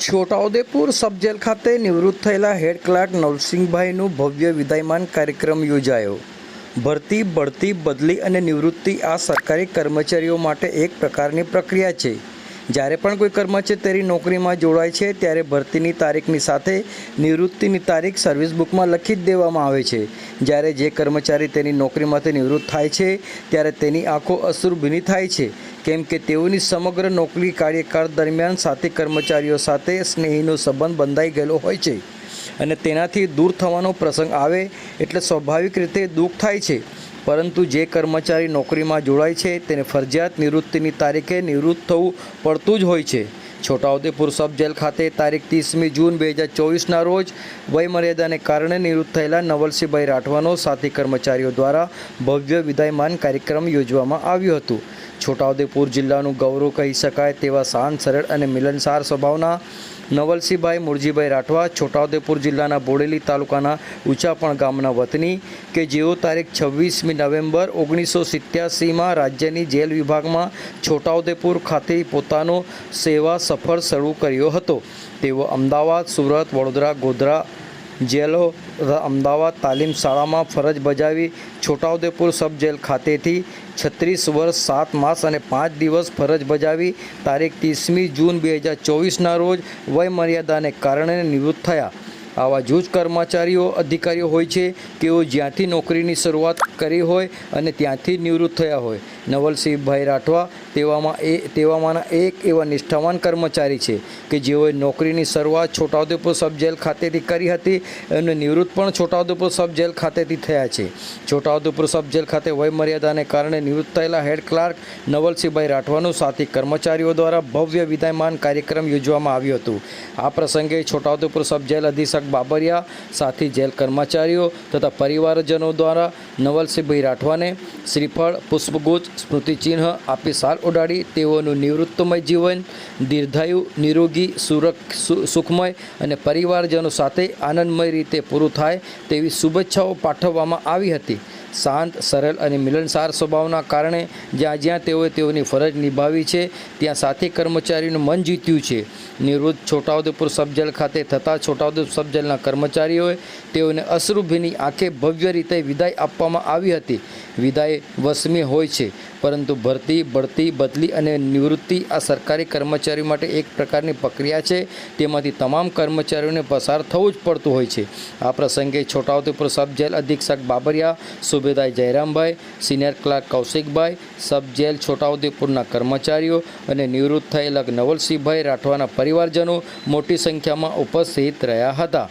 Chhota Udepur sub jail ખાતે નિવૃત્ત થયેલા હેડ ક્લાર્ક નવસિંહભાઈનું ભવ્ય વિદાયમાન કાર્યક્રમ યોજાયો. ભરતી, બઢતી, બદલી અને નિવૃત્તિ આ સરકારી કર્મચારીઓ માટે એક પ્રકારની પ્રક્રિયા છે. જ્યારે પણ કોઈ કર્મચારી નોકરીમાં જોડાય છે, ત્યારે ભરતીની તારીખની સાથે નિવૃત્તિની તારીખ સર્વિસ બુકમાં લખી જ દેવામાં આવે છે. જ્યારે જે કર્મચારી તેની નોકરીમાંથી નિવૃત્ત થાય છે, ત્યારે તેની આંખો અશ્રુભીની થાય છે. કેમ કે તેઓની સમગ્ર નોકરી કાર્યકાળ દરમિયાન સાથી કર્મચારીઓ સાથે સ્નેહીનો સંબંધ બંધાઈ ગયેલો હોય છે. અને તેનાથી દૂર થવાનો પ્રસંગ આવે એટલે સ્વાભાવિક રીતે દુઃખ થાય છે. પરંતુ જે કર્મચારી નોકરીમાં જોડાય છે, તેને ફરજિયાત નિવૃત્તિની તારીખે નિવૃત્ત થવું પડતું જ હોય છે. છોટાઉદેપુર સબ જેલ ખાતે તારીખ ત્રીસમી જૂન બે હજાર ચોવીસના રોજ વયમર્યાદાને કારણે નિવૃત્ત થયેલા નવલસિંહભાઈ રાઠવાનો સાથી કર્મચારીઓ દ્વારા ભવ્ય વિદાયમાન કાર્યક્રમ યોજવામાં આવ્યું હતું. છોટાઉદેપુર જિલ્લાનું ગૌરવ કહી શકાય તેવા શાંત સરળ અને મિલનસાર સ્વભાવના નવલસિંહભાઈ મુરજીભાઈ રાઠવા છોટાઉદેપુર જિલ્લાના બોડેલી તાલુકાના ઊંચાપણ ગામના વતની કે જેઓ તારીખ છવ્વીસમી નવેમ્બર ઓગણીસો સિત્યાસીમાં રાજ્યની જેલ વિભાગમાં છોટાઉદેપુર ખાતે પોતાનો સેવા સફર શરૂ કર્યો હતો. તેઓ અમદાવાદ, સુરત, વડોદરા, ગોધરા જેલો અમદાવાદ તાલીમ શાળામાં ફરજ બજાવી છોટાઉદેપુર સબ જેલ ખાતેથી છત્રીસ વર્ષ, સાત માસ અને પાંચ દિવસ ફરજ બજાવી તારીખ ત્રીસમી જૂન બે હજાર ચોવીસના રોજ વયમર્યાદાને કારણે નિવૃત્ત થયા. આવા જૂજ કર્મચારીઓ, અધિકારીઓ હોય છે, તેઓ જ્યાંથી નોકરીની શરૂઆત કરી હોય અને ત્યાંથી નિવૃત્ત થયા હોય. નવલસિંહભાઈ રાઠવા તેવામાં એ તેવામાંના એક એવા નિષ્ઠાવાન કર્મચારી છે કે જેઓએ નોકરીની શરૂઆત છોટાઉદેપુર સબ જેલ ખાતેથી કરી હતી અને નિવૃત્ત પણ છોટાઉદેપુર સબ જેલ ખાતેથી થયા છે. છોટાઉદેપુર સબ જેલ ખાતે વયમર્યાદાને કારણે નિવૃત્ત થયેલા હેડ ક્લાર્ક નવલસિંહભાઈ રાઠવાનું સાથી કર્મચારીઓ દ્વારા ભવ્ય વિદાયમાન કાર્યક્રમ યોજવામાં આવ્યું હતું. આ પ્રસંગે છોટાઉદેપુર સબ જેલ અધિક્ષક બાબરિયા સાથી જેલ કર્મચારીઓ તથા પરિવારજનો દ્વારા નવલસિંહભાઈ રાઠવાને શ્રીફળ, પુષ્પગુચ્છ સ્મૃતિચિહ્ન આપી સાર ઉડાડી. તેઓનું નિવૃત્તમય જીવન, દીર્ઘાયુ, નિરોગી સુરક્ષ સુ- સુખમય અને પરિવારજનો સાથે આનંદમય રીતે પૂરું થાય તેવી શુભેચ્છાઓ પાઠવવામાં આવી હતી. શાંત, સરળ અને મિલનસાર સ્વભાવના કારણે જ્યાં જ્યાં તેઓએ તેઓની ફરજ નિભાવી છે, ત્યાં સાથી કર્મચારીનું મન જીત્યું છે. નિવૃત્ત છોટાઉદેપુર સબજેલ ખાતે થતા છોટાઉદેપુર સબજેલના કર્મચારીઓએ તેઓને અશ્રુભીની આંખે ભવ્ય રીતે વિદાય આપવામાં આવી હતી. વિદાય વસમી હોય છે. પરંતુ ભરતી, બઢતી, બદલી અને નિવૃત્તિ આ સરકારી કર્મચારીઓ માટે એક પ્રકારની પ્રક્રિયા છે. તેમાંથી તમામ કર્મચારીઓને પસાર થવું જ પડતું હોય છે. આ પ્રસંગે છોટાઉદેપુર સબ જેલ અધિક્ષક Babariya, સુબેદાર Jayrambhai, senior clerk Kaushikbhai, sub jail છોટાઉદેપુરના કર્મચારીઓ અને નિવૃત્ત થયેલા નવલસિંહભાઈ રાઠવાના પરિવારજનો મોટી સંખ્યામાં ઉપસ્થિત રહ્યા હતા.